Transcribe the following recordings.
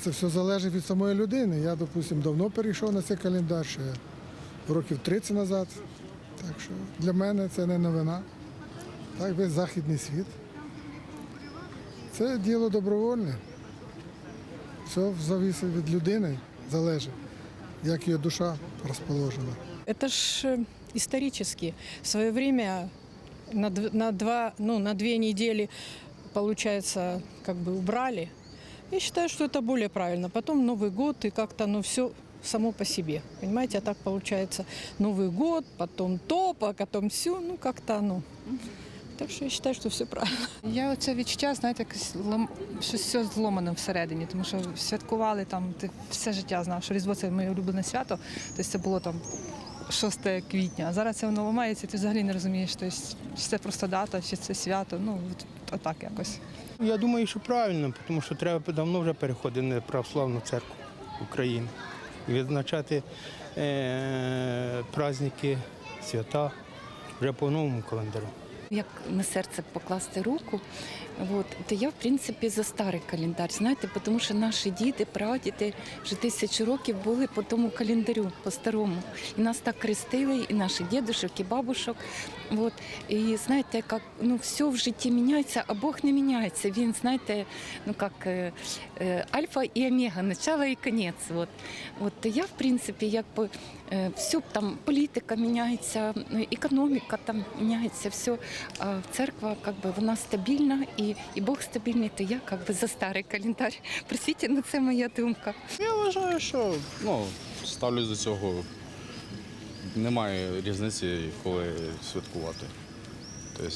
Це все залежить від самої людини. Я, допустимо, давно перейшов на цей календар, ще років 30 назад. Так що для мене це не новина. Так, весь західний світ. Це діло добровольне. Все залежить від людини, залежить, як її душа розположена. Это ж э, исторически. В свое время на, дв- на, два, ну, на две недели, получается, как бы убрали. Я считаю, что это более правильно. Потом Новый год и как-то ну, все само по себе. Понимаете, а так получается Новый год, потом то, а потом все, ну как-то оно. Так что я считаю, что все правильно. Я оце відчуття, знаєте, якось лом... щось все зломане всередині, тому що святкували там, ти все життя знав, що Різдво це моє улюблене свято, тобто це було там 6 квітня, а зараз це воно ламається, ти взагалі не розумієш, тобто, чи це просто дата, чи це свято, ну отак якось. Я думаю, що правильно, тому що треба давно вже переходити на православну церкву України і відзначати е- праздники, свята вже по новому календарю. Як на серце покласти руку, от, то я, в принципі, за старий календар, знаєте, тому що наші діти, прадіди вже тисячу років були по тому календарю, по-старому. І нас так крестили, і наших дідушок, і бабушок. От. І знаєте, як ну, все в житті міняється, а Бог не міняється. Він, знаєте, ну як е, е, альфа і омега, начало і кінець. От. От я, в принципі, якби е, все там політика міняється, економіка там міняється, все. Церква, как бы, вона стабільна і, і Бог стабільний, то я как би, за старий календар. Простите, ну це моя думка. Я вважаю, що ну, ставлюсь до цього. Немає різниці, коли святкувати. Тобто,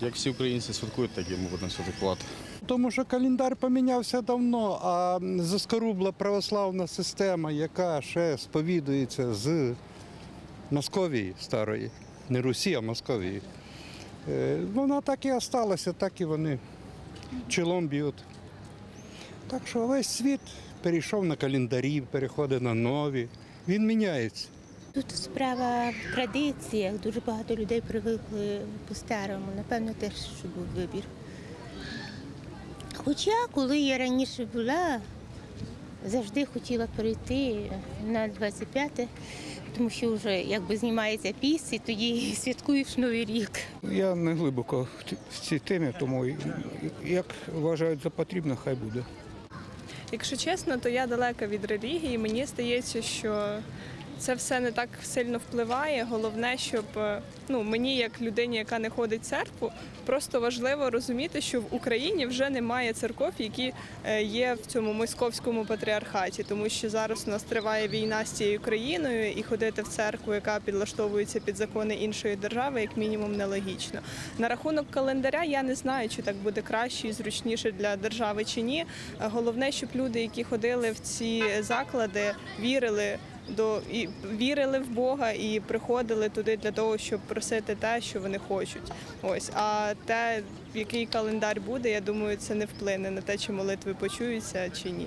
як всі українці святкують, так і ми будемо святкувати. Тому що календар помінявся давно, а заскорубла православна система, яка ще сповідується з Московії старої, не Русі, а Московії. Е, Вона так і осталася, так і вони чолом б'ють. Так що весь світ перейшов на календарі, переходить на нові. Він міняється. Тут справа в традиціях. Дуже багато людей привикли по-старому. Напевно, теж що був вибір. Хоча, коли я раніше була, завжди хотіла перейти на 25-те, тому що вже якби знімається піс, і тоді святкуєш Новий рік. Я не глибоко в в цій темі, тому як вважають за потрібне, хай буде. Якщо чесно, то я далека від релігії. Мені здається, що це все не так сильно впливає. Головне, щоб е, ну мені, як людині, яка не ходить в церкву, просто важливо розуміти, що в Україні вже немає церков, які е, є в цьому московському патріархаті, тому що зараз у нас триває війна з цією країною, і ходити в церкву, яка підлаштовується під закони іншої держави, як мінімум, нелогічно. На рахунок календаря я не знаю, чи так буде краще і зручніше для держави чи ні. Е, Головне, щоб люди, які ходили в ці заклади, вірили до і вірили в Бога і приходили туди для того, щоб просити те, що вони хочуть. Ось а те, який календар буде, я думаю, це не вплине на те, чи молитви почуються чи ні.